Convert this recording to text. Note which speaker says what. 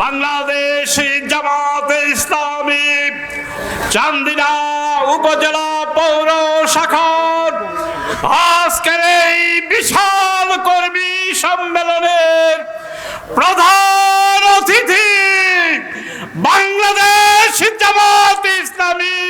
Speaker 1: বাংলাদেশ জামাত ইসলামী চান্দিনা উপজেলা পৌর শাখার আজকের এই বিশাল কর্মী সম্মেলনের প্রধান অতিথি বাংলাদেশ জামাত ইসলামীর